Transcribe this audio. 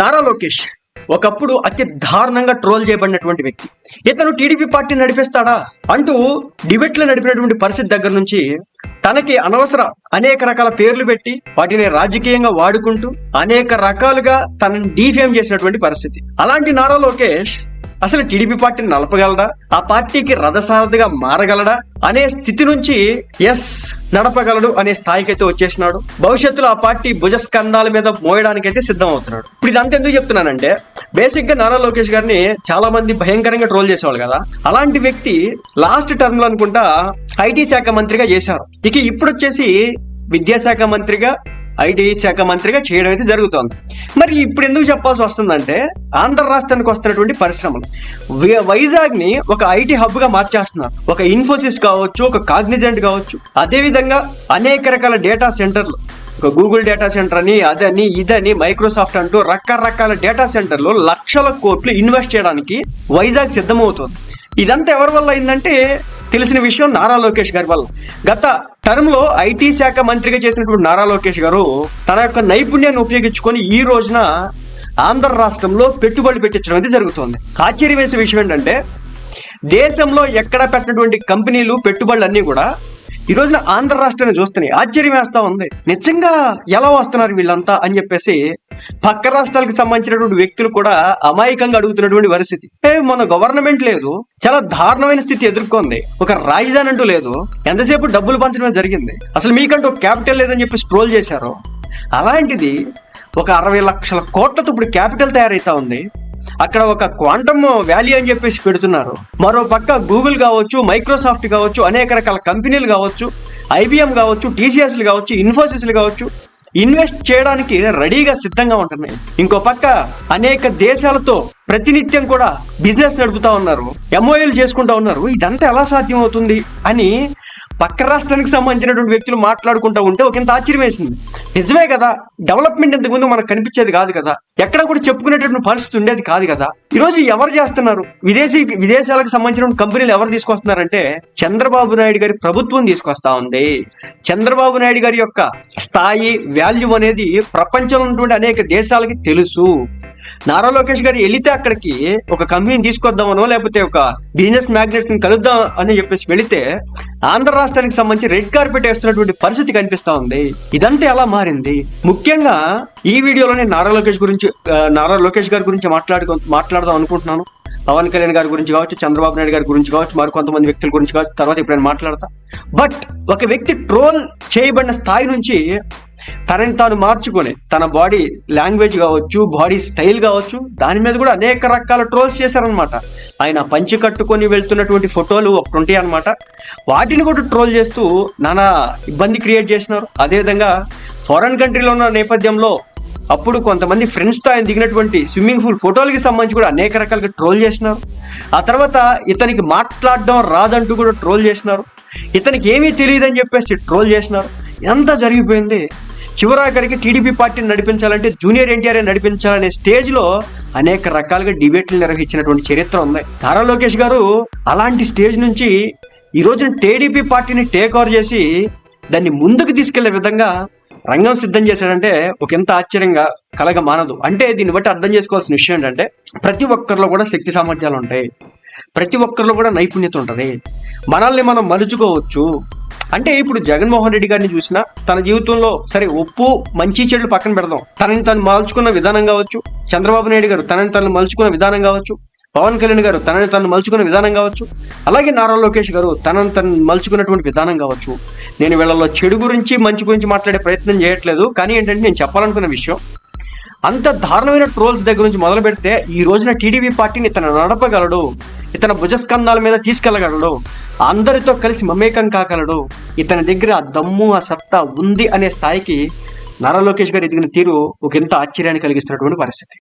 నారా లోకేష్ ఒకప్పుడు అతి దారుణంగా ట్రోల్ చేయబడినటువంటి వ్యక్తి. ఇతను టీడీపీ పార్టీ నడిపిస్తాడా అంటూ డిబేట్లు నడిపినటువంటి పరిస్థితి దగ్గర నుంచి తనకి అనవసర అనేక రకాల పేర్లు పెట్టి వాటిని రాజకీయంగా వాడుకుంటూ అనేక రకాలుగా తనని డీఫేమ్ చేసినటువంటి పరిస్థితి. అలాంటి నారా లోకేష్ అసలు టీడీపీ పార్టీని నలపగలడా ఆ పార్టీకి రథసారథిగా మారగలడా? అనే స్థితి నుంచి ఎస్ నడపగలడు అనే స్థాయికి అయితే వచ్చేసినాడు. భవిష్యత్తులో ఆ పార్టీ భుజస్కంధాల మీద మోయడానికి అయితే సిద్ధం అవుతున్నాడు ఇప్పుడు ఇదంతా ఎందుకు చెప్తున్నానంటే బేసిక్గా నారా లోకేష్ గారిని చాలా మంది భయంకరంగా ట్రోల్ చేసేవాళ్ళు కదా. అలాంటి వ్యక్తి లాస్ట్ టర్మ్లో అనుకుంటా ఐటీ శాఖ మంత్రిగా చేశారు. ఇక ఇప్పుడు వచ్చేసి విద్యాశాఖ మంత్రిగా ఐటీ శాఖ మంత్రిగా చేయడం అయితే జరుగుతోంది. మరి ఇప్పుడు ఎందుకు చెప్పాల్సి వస్తుందంటే ఆంధ్ర రాష్ట్రానికి వస్తున్నటువంటి పరిశ్రమలు. వైజాగ్ని వైజాగ్ని ఒక ఐటీ హబ్గా మార్చేస్తున్నారు. ఒక ఇన్ఫోసిస్ కావచ్చు ఒక కాగ్నిజెంట్ కావచ్చు. అదే విధంగా అనేక రకాల డేటా సెంటర్లు. ఒక గూగుల్ డేటా సెంటర్ అని అదని ఇదని మైక్రోసాఫ్ట్ అంటూ రకరకాల డేటా సెంటర్లు లక్షల కోట్లు ఇన్వెస్ట్ చేయడానికి వైజాగ్ సిద్ధమవుతుంది. ఇదంతా ఎవరి వల్ల అయిందంటే తెలిసిన విషయం నారా లోకేష్ గారి వల్ల. గత టర్మ్లో ఐటీ శాఖ మంత్రిగా చేసినటువంటి నారా లోకేష్ గారు తన యొక్క నైపుణ్యాన్ని ఉపయోగించుకొని ఈ రోజున ఆంధ్ర రాష్ట్రంలో పెట్టుబడులు పెట్టించడం అయితే జరుగుతోంది. ఆశ్చర్యం వేసే విషయం ఏంటంటే దేశంలో ఎక్కడ పెట్టినటువంటి కంపెనీలు పెట్టుబడులు అన్నీ కూడా ఈ రోజున ఆంధ్ర రాష్ట్రాన్ని చూస్తే ఆశ్చర్యం వేస్తా ఉంది. నిజంగా ఎలా వస్తున్నారు వీళ్ళంతా అని చెప్పేసి పక్క రాష్ట్రాలకు సంబంధించినటువంటి వ్యక్తులు కూడా అమాయకంగా అడుగుతున్నటువంటి పరిస్థితి. మన గవర్నమెంట్ లేదు. చాలా దారుణమైన స్థితి ఎదుర్కొంది. ఒక రాజధాని అంటూ లేదు. ఎంతసేపు డబ్బులు పంచడమే జరిగింది. అసలు మీకంటూ క్యాపిటల్ లేదని చెప్పి స్ట్రోల్ చేశారు. అలాంటిది ఒక అరవై లక్షల కోట్లతో ఇప్పుడు క్యాపిటల్ తయారైతా ఉంది. అక్కడ ఒక క్వాంటమ్ వ్యాలీ అని చెప్పేసి పెడుతున్నారు. మరో పక్క గూగుల్ కావచ్చు మైక్రోసాఫ్ట్ కావచ్చు అనేక రకాల కంపెనీలు కావచ్చు ఐబిఎం కావచ్చు టీసీఎస్లు కావచ్చు ఇన్ఫోసిస్లు కావచ్చు ఇన్వెస్ట్ చేయడానికి రెడీగా సిద్ధంగా ఉంటున్నాయి. ఇంకో పక్క అనేక దేశాలతో ప్రతినిత్యం కూడా బిజినెస్ నడుపుతా ఉన్నారు. ఎంఓఎల్ చేసుకుంటా ఉన్నారు. ఇదంతా ఎలా సాధ్యం అవుతుంది అని పక్క రాష్ట్రానికి సంబంధించినటువంటి వ్యక్తులు మాట్లాడుకుంటూ ఉంటే ఒక ఇంత ఆశ్చర్యం వేసింది. నిజమే కదా డెవలప్మెంట్ ఇంతకుముందు మనకు కనిపించేది కాదు కదా ఎక్కడ కూడా చెప్పుకునేటటువంటి పరిస్థితి ఉండేది కాదు కదా. ఈరోజు ఎవరు చేస్తున్నారు? విదేశీ విదేశాలకు సంబంధించిన కంపెనీలు ఎవరు తీసుకొస్తున్నారంటే చంద్రబాబు నాయుడు గారి ప్రభుత్వం తీసుకొస్తా ఉంది. చంద్రబాబు నాయుడు గారి యొక్క స్థాయి వాల్యూ అనేది ప్రపంచంలో ఉన్నటువంటి అనేక దేశాలకి తెలుసు. నారా లోకేష్ గారు వెళితే అక్కడికి ఒక కంపెనీని తీసుకొద్దామనో లేకపోతే ఒక బిజినెస్ మ్యాగ్నెట్స్ని కలుద్దాం అని చెప్పేసి వెళితే ఆంధ్ర రాష్ట్రానికి సంబంధించి రెడ్ కార్పెట్ వేస్తున్నటువంటి పరిస్థితి కనిపిస్తా ఉంది. ఇదంతా ఎలా మారింది? ముఖ్యంగా ఈ వీడియోలోనే నారా లోకేష్ గురించి నారా లోకేష్ గారి గురించి మాట్లాడుకో మాట్లాడదాం అనుకుంటున్నాను. పవన్ కళ్యాణ్ గారి గురించి కావచ్చు చంద్రబాబు నాయుడు గారి గురించి కావచ్చు మరి కొంతమంది వ్యక్తుల గురించి కావచ్చు తర్వాత ఇప్పుడు నేను మాట్లాడతా. బట్ ఒక వ్యక్తి ట్రోల్ చేయబడిన స్థాయి నుంచి తనని తాను మార్చుకొని తన బాడీ లాంగ్వేజ్ కావచ్చు బాడీ స్టైల్ కావచ్చు దాని మీద కూడా అనేక రకాల ట్రోల్స్ చేశారనమాట ఆయన పంచి కట్టుకొని వెళ్తున్నటువంటి ఫోటోలు ఒకటి ఉంటాయి అనమాట వాటిని కూడా ట్రోల్ చేస్తూ నానా ఇబ్బంది క్రియేట్ చేసినారు. అదేవిధంగా ఫారెన్ కంట్రీలో ఉన్న నేపథ్యంలో అప్పుడు కొంతమంది ఫ్రెండ్స్తో ఆయన దిగినటువంటి స్విమ్మింగ్ పూల్ ఫోటోలకి సంబంధించి కూడా అనేక రకాలుగా ట్రోల్ చేసినారు. ఆ తర్వాత ఇతనికి మాట్లాడడం రాదంటూ కూడా ట్రోల్ చేసినారు. ఇతనికి ఏమీ తెలియదని చెప్పేసి ట్రోల్ చేసినారు. ఎంత జరిగిపోయింది? చివరాఖరికి టీడీపీ పార్టీని నడిపించాలంటే జూనియర్ ఎన్టీఆర్ నడిపించాలనే స్టేజ్లో అనేక రకాలుగా డిబేట్లు నిర్వహించినటువంటి చరిత్ర ఉంది. నారా లోకేష్ గారు అలాంటి స్టేజ్ నుంచి ఈ రోజున టీడీపీ పార్టీని టేక్ ఓవర్ చేసి దాన్ని ముందుకు తీసుకెళ్ళే విధంగా రంగం సిద్ధం చేశాడంటే ఒక ఎంత ఆశ్చర్యంగా కలగ మానదు. అంటే దీన్ని బట్టి అర్థం చేసుకోవాల్సిన విషయం ఏంటంటే ప్రతి ఒక్కరిలో కూడా శక్తి సామర్థ్యాలు ఉంటాయి. ప్రతి ఒక్కరిలో కూడా నైపుణ్యత ఉంటుంది. మనల్ని మనం మలుచుకోవచ్చు. అంటే ఇప్పుడు జగన్మోహన్ రెడ్డి గారిని చూసినా తన జీవితంలో సరే ఒప్పు మంచి చెడులు పక్కన పెడదాం. తనని తను మలుచుకున్న విధానం కావచ్చు. చంద్రబాబు నాయుడు గారు తనని తను మలుచుకున్న విధానం కావచ్చు. పవన్ కళ్యాణ్ గారు తనని తను మలుచుకున్న విధానం కావచ్చు. అలాగే నారా లోకేష్ గారు తనని తను మలుచుకున్నటువంటి విధానం కావచ్చు. నేను వీళ్ళలో చెడు గురించి మంచి గురించి మాట్లాడే ప్రయత్నం చేయట్లేదు. కానీ ఏంటంటే నేను చెప్పాలనుకున్న విషయం అంత దారుణమైన ట్రోల్స్ దగ్గర నుంచి మొదలు పెడితే ఈ రోజున టీడీపీ పార్టీని ఇతను నడపగలడు ఇతను భుజస్కంధాల మీద తీసుకెళ్ళగలడు అందరితో కలిసి మమేకం కాగలడు ఇతని దగ్గర ఆ దమ్ము ఆ సత్తా ఉంది అనే స్థాయికి నారా లోకేష్ గారు ఎదిగిన తీరు ఒక ఎంత ఆశ్చర్యాన్ని కలిగిస్తున్నటువంటి పరిస్థితి.